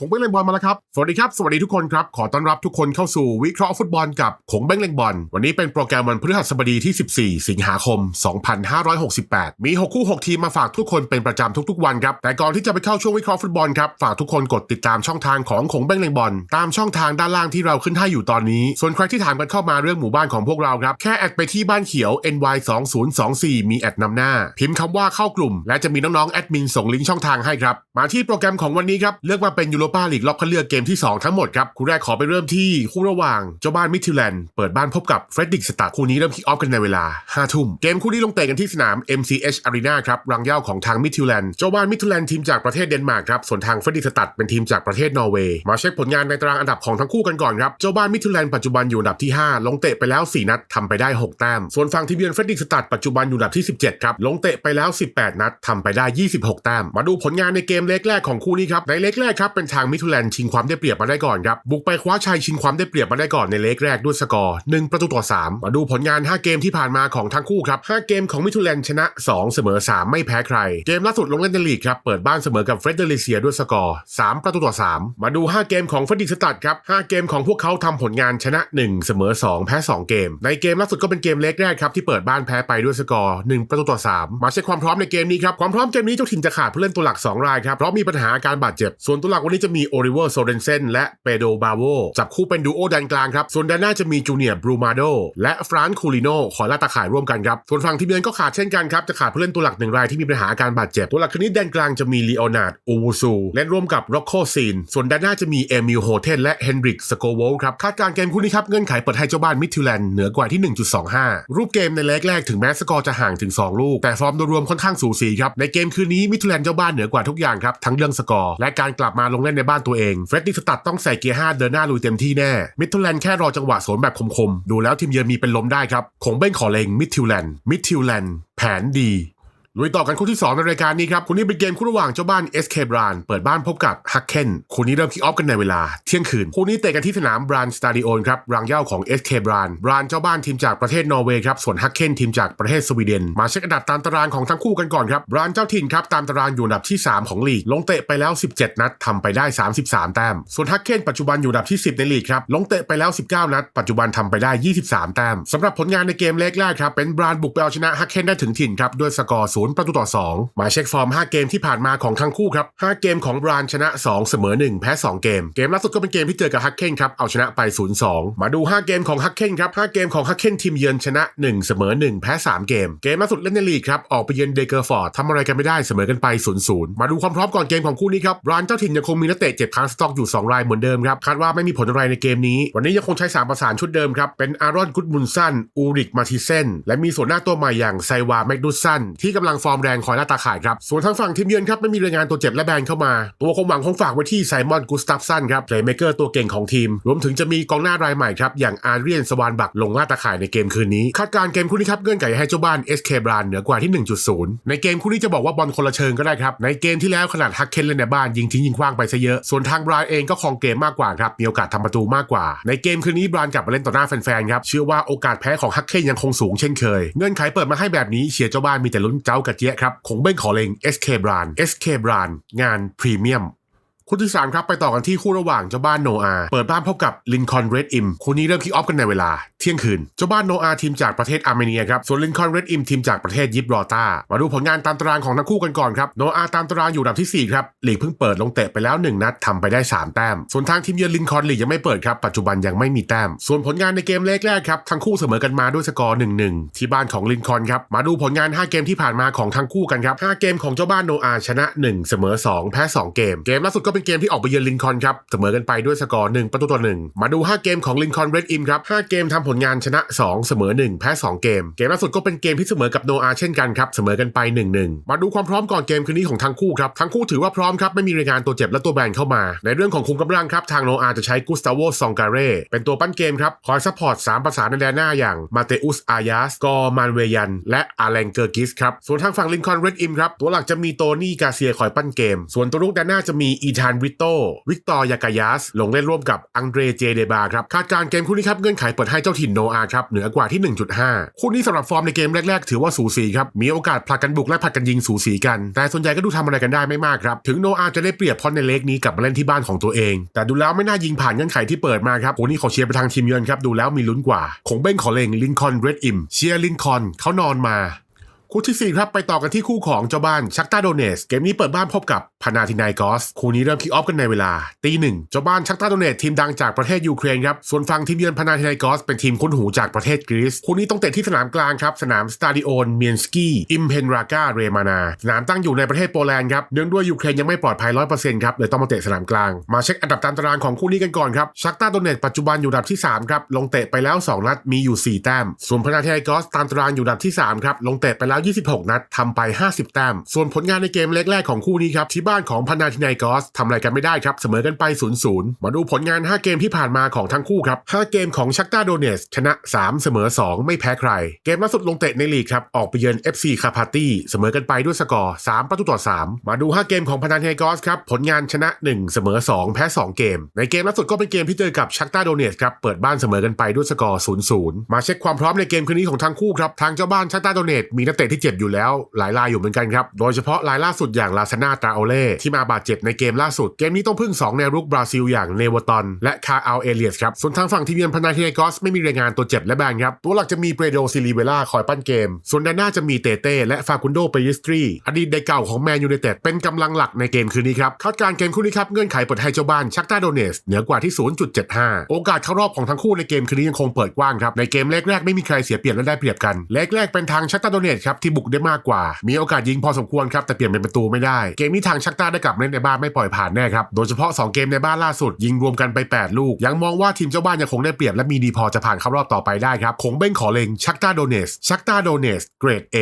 คงเบ้งเล็งบอลมาแล้วครับ สวัสดีครับ สวัสดีทุกคนครับ ขอต้อนรับทุกคนเข้าสู่วิเคราะห์ฟุตบอลกับคงเบ้งเล็งบอล วันนี้เป็นโปรแกรมวันพฤหัสบดีที่ 14 สิงหาคม 2568 มี 6 คู่ 6 ทีมมาฝากทุกคนเป็นประจำทุกๆ วันครับ แต่ก่อนที่จะไปเข้าช่วงวิเคราะห์ฟุตบอลครับ ฝากทุกคนกดติดตามช่องทางของคงเบ้งเล็งบอล ตามช่องทางด้านล่างที่เราขึ้นให้อยู่ตอนนี้ ส่วนใครที่ถามกันเข้ามาเรื่องหมู่บ้านของพวกเราครับ แค่แอดไปที่บ้านเขียว ny 2 0 2 4มีแอดนำหน้า พิมพ์คำว่าเข้ากลุ่ม และจะมีน้องๆแอดมินส่งลิงก์ช่องทางให้ครับมาที่โปรแกรมของวันนี้ครับเลือกมาเป็นยูโรปาลีกรอบคัดเลือกเกมที่ 2 ทั้งหมดครับ คู่แรกขอไปเริ่มที่คู่ระหว่างเจ้าบ้านมิทิแลนด์เปิดบ้านพบกับเฟรดริกสตาร์คู่นี้เริ่มคิกออฟกันในเวลา 5 ทุ่ม เกมคู่นี้ลงเตะกันที่สนาม MCH Arena ครับรังเย้าของทางมิทิแลนด์เจ้าบ้านมิทิแลนด์ทีมจากประเทศเดนมาร์กครับส่วนทางเฟรดริกสตาร์เป็นทีมจากประเทศนอร์เวย์มาเช็คผลงานในตารางอันดับของทั้งคู่กันก่อนครับเจ้าบ้านมิทิแลนด์ปัจจุบันอยู่อันดับที่ 5 ลงเตะไปแล้ว 4 นัดทำไปได้ 6 แต้มส่วนฝั่งทีมเยือนเฟรดริกสตาร์ปัจจุบันอยู่อันดับที่ 17ครับลงเตะไปแล้ว 18 นัดทำไปได้ 26 แต้มมาดูผลงานในเกมเล็กแรกของคู่นี้ครับในเล็กแรกครับเป็นทางมิทิแลนชิงความได้เปรียบมาได้ก่อนครับ บุกไปคว้าชัยชิงความได้เปรียบมาได้ก่อนในเลกแรกด้วยสกอร์ 1 ประตูต่อ 3 มาดูผลงาน 5 เกมที่ผ่านมาของทั้งคู่ครับ 5 เกมของมิทูแลนชนะ 2 เสมอ 3 ไม่แพ้ใคร เกมล่าสุดลงเล่นในลีกครับ เปิดบ้านเสมอกับเฟรเดริเซียด้วยสกอร์ 3 ประตูต่อ 3 มาดู 5 เกมของเฟรดิกสตัดครับ 5 เกมของพวกเขาทำผลงานชนะ 1 เสมอ 2 แพ้ 2 เกม ในเกมล่าสุดก็เป็นเกมเล็กแรกครับที่เปิดบ้านแพ้ไปด้วยสกอร์ 1 ประตูต่อ 3 มาเช็คความพร้อมในเกมนี้ครับความพร้อมเกมนี้เจ้าถิ่นจะขาดผู้เล่นตัวหลัก 2 รายครับเพราะมีปัญหาการบาดเจ็บส่วนตัวหลักวันนี้จะมีโอริเวอร์โซเรนเซนและเปโดบาโวจับคู่เป็นดูโอแดนกลางครับ ส่วนด้านหน้าจะมีจูเนียร์บรูมาโดและฟรานคูลิโนขอล่าตาข่ายร่วมกันครับ ส่วนฝั่งทีมเยือนก็ขาดเช่นกันครับ จะขาดผู้เล่นตัวหลักหนึ่งรายที่มีปัญหาอาการบาดเจ็บ ตัวหลักคนนี้แดนกลางจะมีลีโอนาร์ดอูวูซูเล่นร่วมกับร็อกโคซีน ส่วนด้านหน้าจะมีเอมิลโฮเทนและเฮนริกสโกโวลครับคาดการ์เกมคู่นี้ครับเงื่อนไขเปิดให้เจ้าบ้านมิดทิวแลนด์เหนือกว่าที่ 1.25 รูปเกมในเลกแรกถึงแม้สกอร์จะห่างถึง 2 ลูก แต่ฟอร์มโดยรวมค่อนข้างสูสีครับในเกมคืนนี้มิดทิวแลนด์เจ้าบ้านเหนือกว่าทุกอย่างครับทั้งเรื่องสกอร์และการกลับมาลงเล่นในบ้านตัวเองเฟรดดี้สตัดต้องใส่เกียร์5เดินหน้าลุยเต็มที่แน่มิดทิวแลนด์แค่รอจังหวะสวนแบบคมๆ ดูแล้วทีมเยือนมีเป็นล้มได้ครับคงเบ้งขอเลงมิดทิวแลนด์มิดทิวแลนด์แผนดี ลุยต่อกันคู่ที่ 2 ในรายการนี้ครับคู่นี้เป็นเกมคู่ระหว่างเจ้าบ้าน SK b r a n เปิดบ้านพบกับฮักเคนคู่นี้เริ่มคิกออฟกันในเวลาเที่ยงคืนคู่นี้เตะกันที่สนามบรานสตาดิโอนครับรังเย้าของ SK b r a n บรานเจ้าบ้านทีมจากประเทศนอร์เวย์ครับส่วนฮักเคนทีมจากประเทศสวีเดน มาเช็คอันดับตามตารางของทั้งคู่กันก่อนครับบรานเจ้าถิ่นครับตามตารางอยู่อันดับที่ 3 ของลีกลงเตะไปแล้ว 17 นัดทำไปได้ 33 แต้ม ส่วนฮักเคนปัจจุบันอยู่อันดับที่ 10 ในลีกครับลงเตะไปแล้ว 19 นัด ปัจจุบันทำไปได้ 23 แต้มสำหรับผลงานในเกมเล็กแรกครับเป็นบรานบุกไปเอาชนะฮักเคนได้ถึงถิ่นครับด้วยสกอร์0ประตูต่อ 2 มาเช็คฟอร์ม 5 เกมที่ผ่านมาของทั้งคู่ครับ 5 เกมของบรานชนะ 2 เสมอ 1 แพ้ 2 เกม เกมล่าสุดก็เป็นเกมที่เจอกับฮักเคนครับ เอาชนะไป 0-2 มาดู 5 เกมของฮักเคนครับ 5 เกมของฮักเคนทีมเยือนชนะ 1 เสมอ 1 แพ้ 3 เกม เกมล่าสุดเล่นในลีกครับ ออกไปเยือนเดเกอร์ฟอร์ดทำอะไรกันไม่ได้เสมอกันไป 0-0 มาดูความพร้อมก่อนเกมของคู่นี้ครับบรานเจ้าถิ่นยังคงมีนักเตะเจ็บค้างสต็อกอยู่ 2 รายเหมือนเดิมครับคาดว่าไม่มีผลอะไรในเกมนี้ วันนี้ยังคงใช้3ประสานชุดเดิมครับเป็นอารอนกุดมุนสันอูริกมาทิเซนและมีส่วนหน้าตัวใหม่อย่างไซวาแมกดุสันที่กำลังฟอร์มแรงคอยล่าตาข่ายครับ ส่วนทางฝั่งทีมเยือนครับไม่มีรายงานตัวเจ็บและแบนเข้ามา ตัวคงหวังคงฝากไว้ที่ไซมอนกุสตัฟสันครับเพลย์เมเกอร์ตัวเก่งของทีม รวมถึงจะมีกองหน้ารายใหม่ครับอย่างอาเรียนสวานบักลงล่าตาข่ายในเกมคืนนี้คาดการ์เกมคู่นี้ครับเงื่อนไขให้เจ้าบ้าน SK บรานเหนือกว่าที่ 1.0 ในเกมคู่นี้จะบอกว่าบอลคนละเชิงก็ได้ครับในเกมที่แล้วขนาดฮักเคนเล่นในบ้านยิงทิ้งยิงคว้างไปซะเยอะส่วนทางบรานเองก็ครองเกมมากกว่าครับมีโอกาสทำประตูมากกว่า ในเกมคืนนี้บรานกลับมาเล่นต่อหน้าแฟนๆครับเชื่อว่าโอกาสแพ้ของฮักเคนยังคงสูงเช่นเคย เงื่อนไขเปิดมาให้แบบนี้เชียร์เจ้าบ้านมีแต่ลุ้นเจ้ากระเจี๊ยครับคงเบ้งขอเลง SK บราน SK บรานงานพรีเมียม คู่ที่ 3 ครับ ไปต่อกันที่คู่ระหว่างเจ้าบ้านโนอา เปิดบ้านพบกับลินคอนเรดอิมคู่นี้เริ่มคิกออฟกันในเวลา เที่ยงคืน เจ้าบ้านโนอาทีมจากประเทศอาร์เมเนียครับ ส่วนลินคอนเรดอิมทีมจากประเทศยิบรอตามาดูผลงานตามตารางของทั้งคู่กันก่อนครับโนอาตามตารางอยู่อันดับที่4ครับลีกเพิ่งเปิดลงเตะไปแล้ว 1 นัดทำไปได้ 3 แต้ม ส่วนทางทีมเยือนลินคอนลีกยังไม่เปิดครับปัจจุบันยังไม่มีแต้ม ส่วนผลงานในเกมแรกๆครับทั้งคู่เสมอกันมาด้วยสกอร์1-1ที่บ้านของลินคอนครับมาดูผลงาน 5 เกมที่ผ่านมาของทั้งคู่กันครับ5เกมของเจ้าบ้านโนอาชนะ 1 เสมอ 2 แพ้ 2 เกมเกมล่าสุดก็เป็นเกมที่ออกไปเยือนลินคอนครับ เสมอกันไปด้วยสกอร์1ประตูต่อ1มาดู 5 เกมของลินคอนเรดอิมครับ5เกมทำผลงานชนะ 2 เสมอ 1 แพ้ 2 เกม เกมล่าสุดก็เป็นเกมที่เสมอกับโนอาเช่นกันครับเสมอกันไป 1-1 มาดูความพร้อมก่อนเกมคืนนี้ของทั้งคู่ครับทั้งคู่ถือว่าพร้อมครับไม่มีรายงานตัวเจ็บและตัวแบนเข้ามา ในเรื่องของคุมกำลังครับทางโนอาจะใช้กุสตาโวซองการเร่เป็นตัวปั้นเกมครับคอยซัพพอร์ต3ประสานในแดนหน้าอย่างมาเตอุสอายาสกอร์มานเวยัน และอาเลนเกอร์กิสครับส่วนทางฝั่งลินคอนเรดอิมครับตัวหลักจะมีโตนี่กาเซียคอยปั้นเกม ส่วนตัวลูกแดนหน้าจะมีอีธานริโตวิกตอร์ยากายาสลงเล่นร่วมกับอังเดรเจเดบาครับคาดการ์เกมคู่นี้ครับเงื่อนไขเปิดให้เจ้าถิ่นโนอาครับเหนือกว่าที่ 1.5 คู่นี้สำหรับฟอร์มในเกมแรกๆ ถือว่าสูสีครับมีโอกาสผลัดกันบุกและผลัดกันยิงสูสีกัน แต่ส่วนใหญ่ก็ดูทำอะไรกันได้ไม่มากครับถึงโนอาจะได้เปรียบพราะในเล็กนี้กลับมาเล่นที่บ้านของตัวเอง แต่ดูแล้วไม่น่ายิงผ่านเงื่อนไขที่เปิดมาครับคู่นี้ขอเชียร์ไปทางทีมเยือนครับดูแล้วมีลุ้นกว่าคงเบ้งขอเลงลินคอนเรดอิมเชียร์ลินคอนเขานอนมา คู่ที่ 4 ครับไปต่อกันที่คู่ของเจ้าบ้านชักตาโดเนส เกมนี้เปิดบ้านพบกับพานาธินายกอส คู่นี้เริ่มคิกออฟกันในเวลาตีหนึ่งเจ้าบ้านชักตาโดเนสทีมดังจากประเทศยูเครนครับ ส่วนฝั่งทีมเยือนพานาธินายกอส เป็นทีมคุ้นหูจากประเทศกรีซคู่นี้ต้องเตะที่สนามกลางครับ สนามสตาดิโอนเมียนสกี้อิมเพนรากาเรมานา สนามตั้งอยู่ในประเทศโปแลนด์ครับเนื่องด้วยยูเครนยังไม่ปลอดภัย100%ครับเลยต้องมาเตะสนามกลางมาเช็คอันดับตามตารางของคู่นี้กันก่อนครับชักตาโดเนสปัจจุบันอยู่อันดับที่สามครับลงเตะไปแล้วสองนัดมีอยู่สี่แต้มส่วนพานาธินายกอสตามตารางอยู่อันดับที่สามครับลงเตะไปแล้ว26 นัดทำไป 50 แต้ม ส่วนผลงานในเกมเล็กแรกของคู่นี้ครับ ที่บ้านของพานาธินายกอสทำอะไรกันไม่ได้ครับ เสมอกันไป 0-0 มาดูผลงาน 5 เกมที่ผ่านมาของทั้งคู่ครับ 5 เกมของชักตาโดเนสชนะ 3 เสมอ 2 ไม่แพ้ใคร เกมล่าสุดลงเตะในลีกครับ ออกไปเยือน FC คาพาตี้เสมอกันไปด้วยสกอร์ 3 ประตูต่อ 3 มาดู 5 เกมของพานาธินายกอสครับผลงานชนะ 1 เสมอ 2 แพ้ 2 เกม ในเกมล่าสุดก็เป็นเกมที่เจอกับชักตาโดเนสครับเปิดบ้านเสมอกันไปด้วยสกอร์ 0-0 มาเช็คความพร้อมในเกมคืนนี้ของทั้งคู่ครับทางเจ้าบ้านชักตาโดเนสมีนักเตะที่เจ็บอยู่แล้วหลายรายอยู่เหมือนกันครับ โดยเฉพาะรายล่าสุดอย่างลาซานาตราโอเล่ที่มาบาดเจ็บในเกมล่าสุด เกมนี้ต้องพึ่ง2แนวรุกบราซิลอย่างเนวตอนและคาอัลเอเลียสครับ ส่วนทางฝั่งทีมเยือนพนาธินายกอสไม่มีรายงานตัวเจ็บและแบนครับ ตัวหลักจะมีเปโดซิลิเวล่าคอยปั้นเกม ส่วนด้านหน้าจะมีเตเต้และฟาคุนโดเปยิสตรีอดีตได้เก่าของแมนยูไนเต็ดเป็นกำลังหลักในเกมคืนนี้ครับคาดการเกมคู่นี้ครับเงื่อนไขเปิดให้เจ้าบ้านชักตาโดเนสเหนือกว่าที่ 0.75 โอกาสเข้ารอบของทั้งคู่ในเกมคืนนี้ยังคงเปิดกว้างครับในเกมแรกๆไม่มีใครเสียเปรียบและได้เปรียบกันแรกๆเป็นทางชักตาโดเนสครับที่บุกได้มากกว่า มีโอกาสยิงพอสมควรครับแต่เปลี่ยนเป็นประตูไม่ได้ เกมนี้ทางชักตาได้กลับเล่นในบ้านไม่ปล่อยผ่านแน่ครับโดยเฉพาะ 2 เกมในบ้านล่าสุด ยิงรวมกันไป 8 ลูก ยังมองว่าทีมเจ้าบ้านยังคงได้เปรียบและมีดีพอจะผ่านเข้ารอบต่อไปได้ครับคงเบ้งขอเลงชักตาโดเนสชักตาโดเนสเกรด A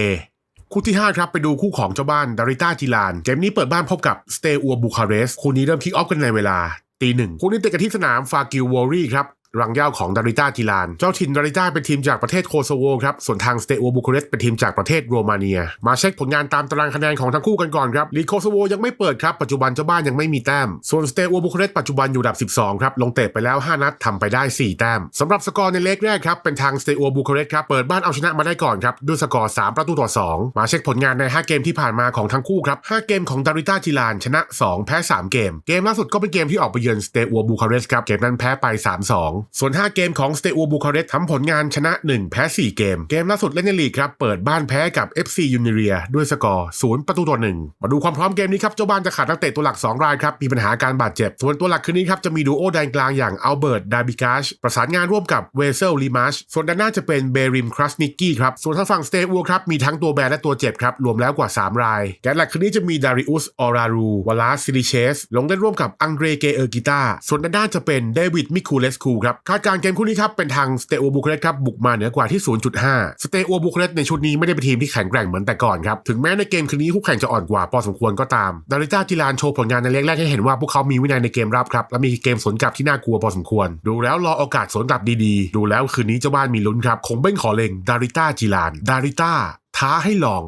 คู่ที่ 5 ครับ ไปดูคู่ของเจ้าบ้านดาริต้าจิลาน เกมนี้เปิดบ้านพบกับสเตอัวบูคาเรสคู่นี้เริ่มคิกออฟกันในเวลาตีหนึ่งคู่นี้เตะกันที่สนามฟากิลวอรี่ครับ รังย่าของดาริต้าจิลาน เจ้าถิ่นดาริต้าเป็นทีมจากประเทศโคโซโวครับ ส่วนทางสเตอัวบูคาเรสเป็นทีมจากประเทศโรมาเนีย มาเช็คผลงานตามตารางคะแนนของทั้งคู่กันก่อนครับลีโคโซโวยังไม่เปิดครับ ปัจจุบันเจ้าบ้านยังไม่มีแต้ม ส่วนสเตอัวบูคาเรสปัจจุบันอยู่อันดับ 12 ครับ ลงเตะไปแล้ว 5 นัดทำไปได้ 4 แต้มสำหรับสกอร์ในเล็กแรกครับ เป็นทางสเตอัวบูคาเรสครับ เปิดบ้านเอาชนะมาได้ก่อนครับ ด้วยสกอร์ 3 ประตูต่อ 2 มาเช็คผลงานใน 5 เกมที่ผ่านมาของทั้งคู่ครับ5เกมของดาริต้าจิลานชนะ 2 แพ้ 3 เกม เกมล่าสุดก็เป็นเกมที่ออกไปเยือนสเตอัวบูคาเรสครับเกมนั้นแพ้ไป 3-2ส่วน 5 เกมของสเตอัวบูคาเรสทำผลงานชนะ 1 แพ้ 4 เกม เกมล่าสุดเล่นในลีกครับ เปิดบ้านแพ้กับ FC ยูนิเรียด้วยสกอร์ 0 ประตูต่อ1มาดูความพร้อมเกมนี้ครับ เจ้าบ้านจะขาดนักเตะตัวหลัก 2 รายครับ มีปัญหาการบาดเจ็บ ส่วนตัวหลักคืนนี้ครับ จะมีดูโอแดนกลางอย่างอัลเบิร์ตดาบิกาชประสานงานร่วมกับเวเซลลิมัชส่วนด้านหน้าจะเป็นเบริมครัสนิกกี้ครับส่วนทางฝั่งสเตอัวครับมีทั้งตัวแบนและตัวเจ็บครับรวมแล้วกว่า 3 รายแกนหลักคืนนี้จะมีดาริอุสออรารูวลาสซิลิเชสลงเล่นร่วมกับอังเดรเกเออร์กิตาส่วนด้านหน้าจะเป็นเดวิดมิคูเลสคูครับคาดการเกมคู่นี้ครับเป็นทางสเตอัวบุคเรสครับบุกมาเหนือกว่าที่ 0.5 สเตอัวบุคเรสในชุดนี้ไม่ได้เป็นทีมที่แข็งแกร่งเหมือนแต่ก่อนครับถึงแม้ในเกมคืนนี้คู่แข่งจะอ่อนกว่าพอสมควรก็ตามดาริต้าจิลานโชว์ผลงานในเล็กแรกให้เห็นว่าพวกเขามีวินัยในเกมรับครับและมีเกมสวนกลับที่น่ากลัวพอสมควร ดูแล้วรอโอกาสสวนกลับดีๆ ดูแล้วคืนนี้เจ้าบ้านมีลุ้นครับคงเบ้งขอเลงดาริต้าจิลานดาริต้าท้าให้ลอง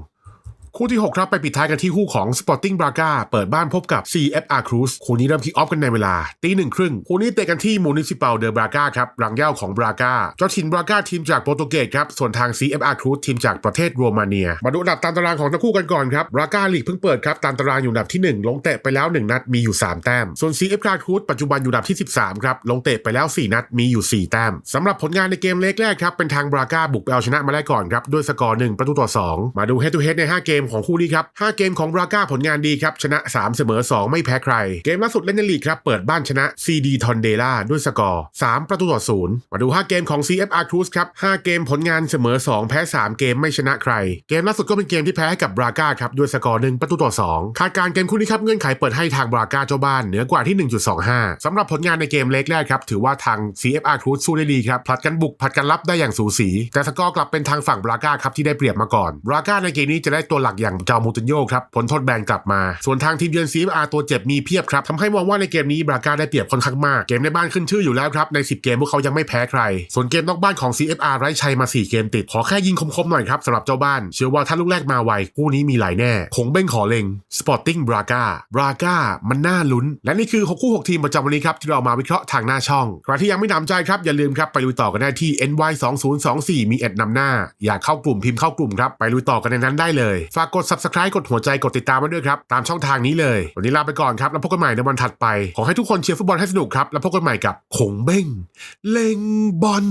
คู่ที่ 6 ครับไปปิดท้ายกันที่คู่ของ Sporting Braga เปิดบ้านพบกับ CFR Cruz คู่นี้เริ่มคิกออฟกันในเวลาตีหนึ่งครึ่งคู่นี้เตะกันที่ Municipal de Braga ครับรังเย้าของ Braga เจ้าถิ่น Braga ทีมจากโปรตุเกสครับส่วนทาง CFR Cruz ทีมจากประเทศโรมาเนีย มาดูอันดับตามตารางของทั้งคู่กันก่อนครับ Braga ลีกเพิ่งเปิดครับตามตารางอยู่อันดับที่ 1 ลงเตะไปแล้ว 1 นัดมีอยู่ 3 แต้ม ส่วน CFR Cruz ปัจจุบันอยู่อันดับที่ 13ครับลงเตะไปแล้ว 4 นัดมีอยู่ 4 แต้มสำหรับผลงานในเกมเล็กแรกครับเป็นทาง Braga บุกไปเอาชนะมาได้ก่อนครับด้วยสกอร์1ประตูต่อ2มาดู head to head ใน 5 เกมของคู่นี้ครับ 5 เกมของบราก้าผลงานดีครับ ชนะ 3 เสมอ 2 ไม่แพ้ใคร เกมล่าสุดเล่นในลีกครับ เปิดบ้านชนะ CD ทอนเดล่าด้วยสกอร์ 3 ประตูต่อ0มาดู 5 เกมของ CFR Cruz ครับ 5 เกมผลงานเสมอ 2 แพ้ 3 เกมไม่ชนะใคร เกมล่าสุดก็เป็นเกมที่แพ้ให้กับบราก้าครับด้วยสกอร์1ประตูต่อ2คาดการ์เกมคู่นี้ครับเงื่อนไขเปิดให้ทางบราก้าเจ้าบ้านเหนือกว่าที่ 1.25สำหรับผลงานในเกมเล็กแรกครับถือว่าทาง CFR Cruz สู้ได้ดีครับผลัดกันบุกผลัดกันรับได้อย่างสูสี แต่สกอร์กลับเป็นทางฝั่งบราก้าครับที่ได้เปรียบมาก่อนบราก้าในเกมนี้จะได้ตัวหลักอย่างเจ้ามูตินโญ่ครับผลโทษแบนกลับมา ส่วนทางทีมเยือน CFR ตัวเจ็บมีเพียบครับทำให้มองว่าในเกมนี้บราก้าได้เปรียบค่อนข้างมากเกมในบ้านขึ้นชื่ออยู่แล้วครับใน 10 เกมพวกเขายังไม่แพ้ใคร ส่วนเกมนอกบ้านของ CFR ไร้ชัยมา 4 เกมติด ขอแค่ยิงคมๆหน่อยครับสำหรับเจ้าบ้าน เชื่อว่าถ้าลูกแรกมาไวคู่นี้มีหลายแน่คงเบ้งขอเล็ง Sporting Braga Braga มันน่าลุ้น และนี่คือ 6 คู่ 6 ทีมประจำวันนี้ครับที่เรามาวิเคราะห์ทางหน้าช่องใครที่ยังไม่นำใจครับอย่าลืมครับไปลุยต่อกันได้ที่ NY 2 0 2 4มีเอ็ดนำหน้า อยากเข้ากลุ่มพิมพ์เข้ากลุ่มครับไปลุยต่อกันในนั้นได้เลยฝากกด subscribe กดหัวใจกดติดตามไว้ด้วยครับตามช่องทางนี้เลย วันนี้ลาไปก่อนครับ แล้วพบกันใหม่ในวันถัดไป ขอให้ทุกคนเชียร์ฟุตบอลให้สนุกครับ แล้วพบกันใหม่กับขงเบ้งเล็งบอล